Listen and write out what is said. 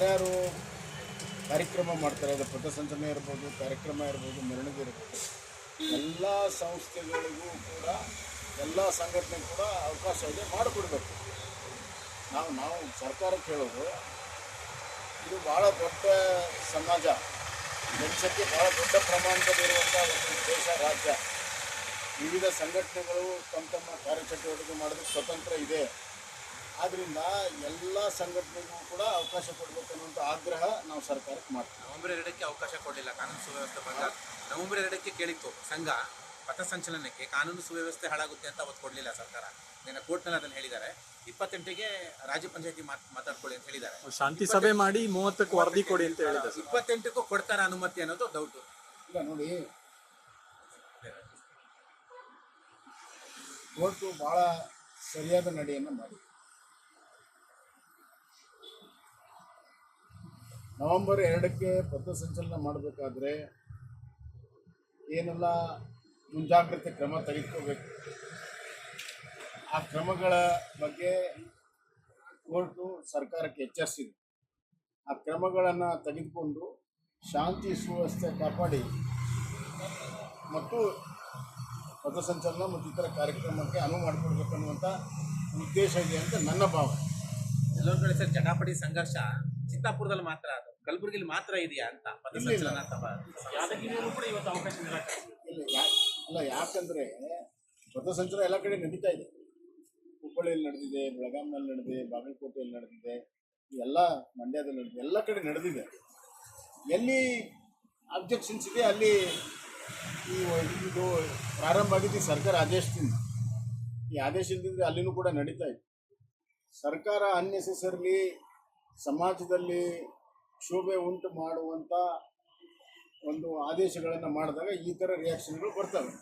ಯಾರ್ಯಾರು ಕಾರ್ಯಕ್ರಮ ಮಾಡ್ತಾರೆ, ಅದು ಪಥಸಂಚಲನೆ ಇರ್ಬೋದು, ಕಾರ್ಯಕ್ರಮ ಇರ್ಬೋದು, ಮೆರವಣಿಗೆ ಇರ್ಬೋದು ಎಲ್ಲ ಸಂಸ್ಥೆಗಳಿಗೂ ಕೂಡ, ಎಲ್ಲ ಸಂಘಟನೆ ಕೂಡ ಅವಕಾಶ ಇದೆ, ಮಾಡಿಕೊಡ್ಬೇಕು. ನಾವು ನಾವು ಸರ್ಕಾರಕ್ಕೆ ಹೇಳೋದು, ಇದು ಭಾಳ ದೊಡ್ಡ ಸಮಾಜ. ದೇಶಕ್ಕೆ ಭಾಳ ದೊಡ್ಡ ಪ್ರಮಾಣದಲ್ಲಿರುವಂಥ ಒಂದು ದೇಶ, ರಾಜ್ಯ. ವಿವಿಧ ಸಂಘಟನೆಗಳು ತಮ್ಮ ತಮ್ಮ ಕಾರ್ಯಚಟುವಟಿಕೆ ಮಾಡೋದಕ್ಕೆ ಸ್ವತಂತ್ರ ಇದೆ. ಆದ್ದರಿಂದ ಎಲ್ಲ ಸಂಘಟನೆಗೂ ಕೂಡ ಅವಕಾಶ ಕೊಡಬೇಕು ಅನ್ನುವಂಥ ಆಗ್ರಹ ನಾವು ಸರ್ಕಾರಕ್ಕೆ ಮಾಡ್ತೀವಿ. ನವೆಂಬರ್ ಎರಡಕ್ಕೆ ಅವಕಾಶ ಕೊಡಲಿಲ್ಲ ಕಾನೂನು ಸುವ್ಯವಸ್ಥೆ ಬಂದಾಗ ನವೆಂಬರ್ ಎರಡಕ್ಕೆ ಕೇಳಿತ್ತು ಸಂಘ ಪಥಸಂಚಲನಕ್ಕೆ ಕಾನೂನು ಸುವ್ಯವಸ್ಥೆ ಹಾಳಾಗುತ್ತೆ ಅಂತ ಅವತ್ತು ಕೊಡಲಿಲ್ಲ ಸರ್ಕಾರ. ನಿನ್ನ ಕೋರ್ಟ್ನಲ್ಲಿ ಅದನ್ನು ಹೇಳಿದ್ದಾರೆ. ಇಪ್ಪತ್ತೆಂಟಿಗೆ ರಾಜ್ಯ ಪಂಚಾಯತಿ ಮಾತ್ ಮಾತಾಡ್ಕೊಳ್ಳಿ ಅಂತ ಹೇಳಿದ್ದಾರೆ. ಶಾಂತಿ ಸಭೆ ಮಾಡಿ ಮೂವತ್ತಕ್ಕೆ ವರದಿ ಕೊಡಿ ಅಂತ ಹೇಳಿದ್ರು ಸರ್. ಇಪ್ಪತ್ತೆಂಟಕ್ಕೂ ಕೊಡ್ತಾರ ಅನುಮತಿ ಅನ್ನೋದು ಡೌಟ್ ಇಲ್ಲ ನೋಡಿ ಕೋರ್ಟು ಭಾಳ ಸರಿಯಾದ ನಡೆಯನ್ನು ಮಾಡಿ ನವೆಂಬರ್ ಎರಡಕ್ಕೆ ಪಥಸಂಚಲನ ಮಾಡಬೇಕಾದ್ರೆ ಏನೆಲ್ಲ ಮುಂಜಾಗ್ರತೆ ಕ್ರಮ ತೆಗೆದುಕೋಬೇಕು? ಆ ಕ್ರಮಗಳ ಬಗ್ಗೆ ಕೋರ್ಟು ಸರ್ಕಾರಕ್ಕೆ ಎಚ್ಚರಿಸಿದೆ. ಆ ಕ್ರಮಗಳನ್ನು ತೆಗೆದುಕೊಂಡು ಶಾಂತಿ ಸುವ್ಯವಸ್ಥೆ ಕಾಪಾಡಿ ಮತ್ತು ಪಥಸಂಚಲನ ಮತ್ತು ಇತರ ಕಾರ್ಯಕ್ರಮಕ್ಕೆ ಅನುವು ಮಾಡಿಕೊಡ್ಬೇಕು ಅನ್ನುವಂಥ ಉದ್ದೇಶ ಇದೆ ಅಂತ ನನ್ನ ಭಾವನೆ. ಎಲ್ಲೊಂದ್ ಕಡೆ ಸರ್ ಚಟಾಪಟಿ ಸಂಘರ್ಷ ಚಿತ್ತಾಪುರದಲ್ಲಿ ಮಾತ್ರ ಅದು ಕಲಬುರಗಿಲಿ ಮಾತ್ರ ಇದೆಯಾ ಅಂತ? ಪಥಸಂಚಲನ ಕೂಡ ಇವತ್ತು ಅವಕಾಶ ಅಲ್ಲ ಯಾಕಂದ್ರೆ ಪಥಸಂಚಲನ ಎಲ್ಲ ಕಡೆ ನಡೀತಾ ಇದೆ. ಹುಬ್ಬಳ್ಳಿಯಲ್ಲಿ ನಡೆದಿದೆ ಬೆಳಗಾಂನಲ್ಲಿ ನಡೆದಿದೆ ಬಾಗಲಕೋಟೆಯಲ್ಲಿ ನಡೆದಿದೆ ಎಲ್ಲ ಮಂಡ್ಯದಲ್ಲಿ ನಡೆದಿದೆ ಎಲ್ಲ ಕಡೆ ನಡೆದಿದೆ. ಎಲ್ಲಿ ಅಬ್ಜೆಕ್ಷನ್ಸ್ ಇದೆ ಅಲ್ಲಿ ಇದು ಪ್ರಾರಂಭ ಆಗಿದ್ದು ಸರ್ಕಾರ ಆದೇಶದಿಂದ. ಈ ಆದೇಶದಿಂದ ಅಲ್ಲಿನೂ ಕೂಡ ನಡೀತಾ ಇದೆ. ಸರ್ಕಾರ ಅನ್ನೆಸೆಸರ್ಲಿ ಸಮಾಜದಲ್ಲಿ ಕ್ಷೋಭೆ ಉಂಟು ಮಾಡುವಂಥ ಒಂದು ಆದೇಶಗಳನ್ನು ಮಾಡಿದಾಗ ಈ ಥರ ರಿಯಾಕ್ಷನ್ಗಳು ಬರ್ತವೆ.